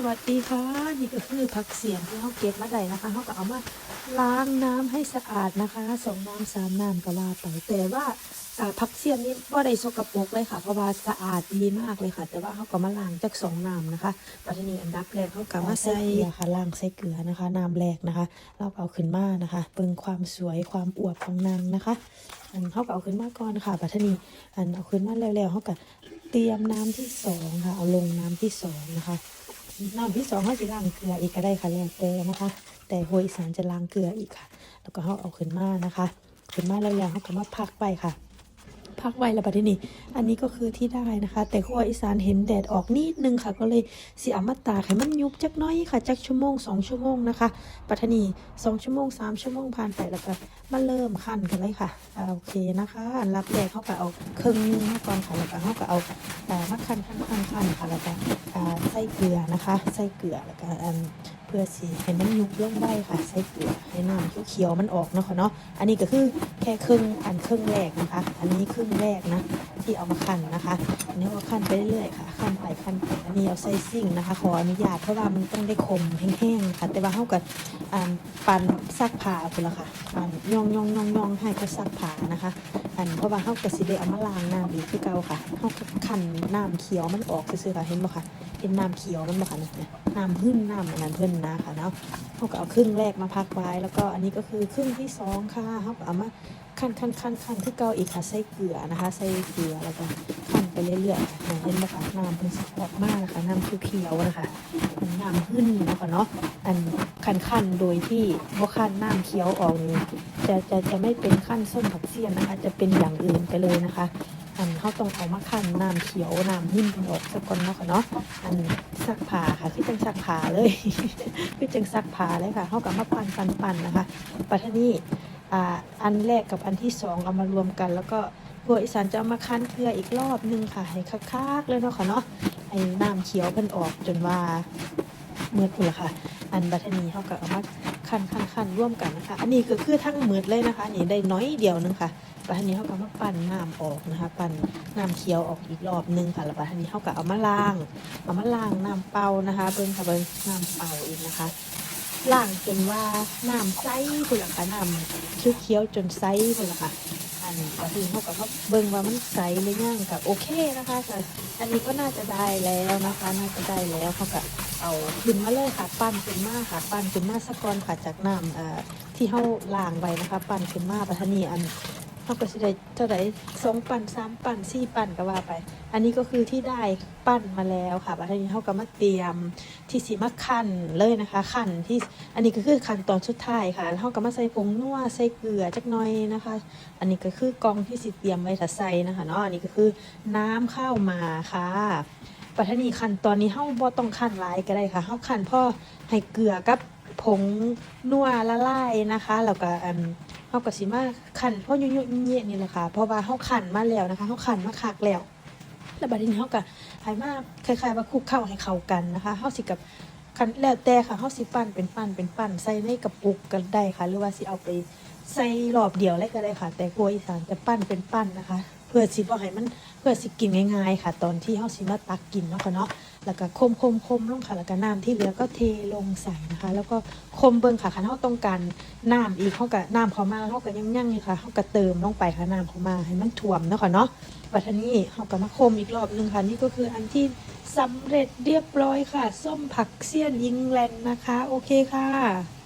สวัสดีค่ะนี่ก็คือผักเสียงที่เขาเก็บมาได้นะคะเขาก็เอามาล้างน้ำให้สะอาดนะคะสองน้ำสามน้ำก็ว่าไปแต่ว่าผักเสียงนี้ก็ได้สกปรกเลยค่ะ เพราะว่าสะอาดดีมากเลยค่ะ แต่ว่าเขาก็มาล้างจากสองน้ำนะคะปัจจุบันอันดับแรกเขาก็มาใส่เกลือค่ะล้างใส่เกลือนะคะน้ำแรกนะคะ เราก็เอาขึ้นมานะคะเบิ่งความสวยความอวบของนางนะคะอันเขาก็เอาขึ้นมาก่อนค่ะปัทนีอันเอาขึ้นมาแล้วๆเขาก็เตรียมน้ำที่สองค่ะ เอาลงน้ำที่สองนะคะ น้ำที่สองเขาจะล้างเกลืออีกก็ได้ค่ะแล้วแต่นะคะ แต่โฮยสารจะล้างเกลืออีกค่ะ แล้วก็เขาเอาขึ้นมานะคะ ขึ้นมาแล้วๆเขาก็มาพักไปค่ะ พักไว้แล้วบัดนี้ อันนี้ก็คือที่ได้นะคะ แต่ขั้วอีสานเห็นแดดออกนิดนึงค่ะ ก็เลยสีอมตาให้มันยุบจักน้อยค่ะจักชั่วโมงสองชั่วโมงนะคะปัทนีสองชั่วโมงสามชั่วโมงผ่านไปแล้วก็มาเริ่มขั้นกันเลยค่ะโอเคนะคะอันรับแรกเขาก็เอาเครื่องนึงมาก่อนค่ะแล้วก็เขาก็เอาอ่มาขั้นขั้นขั้นขั้นค่ะแล้วก็ใส่เกลือนะคะใส่เกลือแล้วก็ เพื่อสีให้มันยุบลงได้ค่ะ ใส่เกลือให้น้ำเขียวๆมันออกเนาะค่ะเนาะอันนี้ก็คือแค่ครึ่งอันครึ่งแรกนะคะ อันนี้ครึ่งแรกนะที่เอามาขั้นนะคะอันนี้เอาขั้นไปเรื่อยๆค่ะขั้นไปขั้นไปอันนี้เอาใส่ซิ่งนะคะ ขออนุญาตเพราะว่ามันต้องได้คมแห้งๆค่ะ แต่ว่าเขากับอ่าปั่นซักผ้าคุณละค่ะปั่นย่องย่องย่องย่องให้เขาซักผ้านะคะ อันเพราะว่าเขากับสิได้เอามาล้างน้ำอีกคือเก่าค่ะเขาก็ขันน้ำเขียวมันออกซื่อๆค่ะเห็นบ่ค่ะเห็นน้ำเขียวมันบ่ค่ะน้ำหึ่นน้ำอันนั้นเพิ่อนนะค่ะเนาะเขาก็เอาครึ่งแรกมาพักไว้ แล้วก็อันนี้ก็คือครึ่งที่สองค่ะเขาก็เอามาขั้นขั้นขั้นขั้นที่เก่าอีกค่ะใส่เกลือนะคะใส่เกลือแล้วก็ขั้นไปเรื่อยๆค่ะเห็นบ่ค่ะน้ำเพิ่นสิอมากนะคะน้ำเขียวๆนะคะน้ำหึ่นเนาะคะเนาะอันขั้นขั้นโดยที่บ่ขั้นน้ำเขียวออกนี่จะจะจะไม่เป็นขั้นส้มผักเสี้ยนนะคะ จะเป็นอย่างอื่นไปเลยนะคะ อันเขาต้องเอามาขั้นน้ำเขียวน้ำหิ้มออกสักก่อนเนาะค่ะเนาะอันซักผ้าค่ะคือจังซักผ้าเลยคือจังซักผ้าเลยค่ะเขากับมาปั่นปั่นปั่นนะคะปัทนี่อ่าอันแรกกับอันที่สองเอามารวมกัน แล้วก็พวกอีสานจะเอามาคั้นเกลืออีกรอบนึงค่ะให้คักๆเลยเนาะค่ะเนาะไอ้น้ำเขียวเพิ่นออกจนว่าเมื่อคุณละค่ะ อันบัทนีเขาก็เอามา คันคันคันร่วมกันนะคะ อันนี้ก็คือทั้งหมืดเลยนะคะนี่ได้น้อยเดียวนึงค่ะแล้วทีนี้เขาก็มาปั่นน้ำออกนะคะ ปั่นน้ำเคี้ยวออกอีกรอบนึงค่ะ แล้วทีนี้เขาก็เอามาล้าง เอามาล้างน้ำเปล่านะคะ เบิ้งค่ะเบิ้งน้ำเปล่าอีกนะคะล้างจนว่าน้ำใสคุณล่ะค่ะน้ำเคี้ยวๆจนใสคุณล่ะค่ะ อันก็คือเขากับเขาเบิ้งว่ามันใสหรือยังกับโอเคนะคะแต่อันนี้ก็น่าจะได้แล้วนะคะ น่าจะได้แล้วเขากับเอาขึ้นมาเลยค่ะปั้นขึ้นมาค่ะปั้นขึ้นมาสักก้อนค่ะจากน้ำเอ่อที่เขาล่างไว้นะคะ ปั้นขึ้นมาปัทนีอัน เขาก็สิได้เท่าไหร่สองปั้นสามปั้นสี่ปั้นก็ว่าไป อันนี้ก็คือที่ได้ปั้นมาแล้วค่ะปัทนีเขาก็มาเตรียมที่สีมาคั่นเลยนะคะคั่นที่อันนี้ก็คือขั้นตอนสุดท้ายค่ะแล้วเขาก็มาใส่ผงนัวใส่เกลือจักหน่อยนะคะ อันนี้ก็คือกองที่สิเตรียมไว้ถ้าใส่นะคะเนาะอันนี้ก็คือน้ำข้าวมาค่ะปัทนีขั้นตอนนี้เฮาบ่ต้องขั้นหลายก็ได้ค่ะเฮาขั้นพ่อให้เกลือกับผงนัวละลายนะคะแล้วก็อัน เฮาก็สิมาขันพ่อยุ่ยๆเยี่ยนี่แหละค่ะเพราะว่าเฮาขันมาแล้วนะคะเฮาขันมาคักแล้วแล้วบัดนี้เฮาก็ให้มาคล้ายๆว่าคลุกเข้าให้เข้ากันนะคะเฮาสิกับคันแล้วแต่ค่ะเฮาสิปั้นเป็นปั้นเป็นปั้นใส่ในกระปุกก็ได้ค่ะ หรือว่าสิเอาไปใส่รอบเดียวเลยก็ได้ค่ะ แต่ครัวอีสานจะปั้นเป็นปั้นนะคะ เพื่อสิบ่ให้มันเพื่อสิกินง่ายๆค่ะ ตอนที่เฮาสิมาตักกินเนาะค่ะเนาะ แล้วก็คมคมคมลงค่ะแล้วก็น้ำที่เหลือก็เทลงใส่นะคะ แล้วก็คมเบิ่งค่ะคันเขาต้องการน้ำอีกเขาก็น้ำเขามาเขาก็ยังยั่งๆอยู่ค่ะเขากับเติมลงไปค่ะน้ำเขามาให้มันท่วมนะค่ะเนาะปัทนี้เขากับมาคมอีกรอบนึงค่ะนี่ก็คืออันที่สำเร็จเรียบร้อยค่ะ ส้มผักเสี้ยนอิงแลนด์นะคะ โอเคค่ะ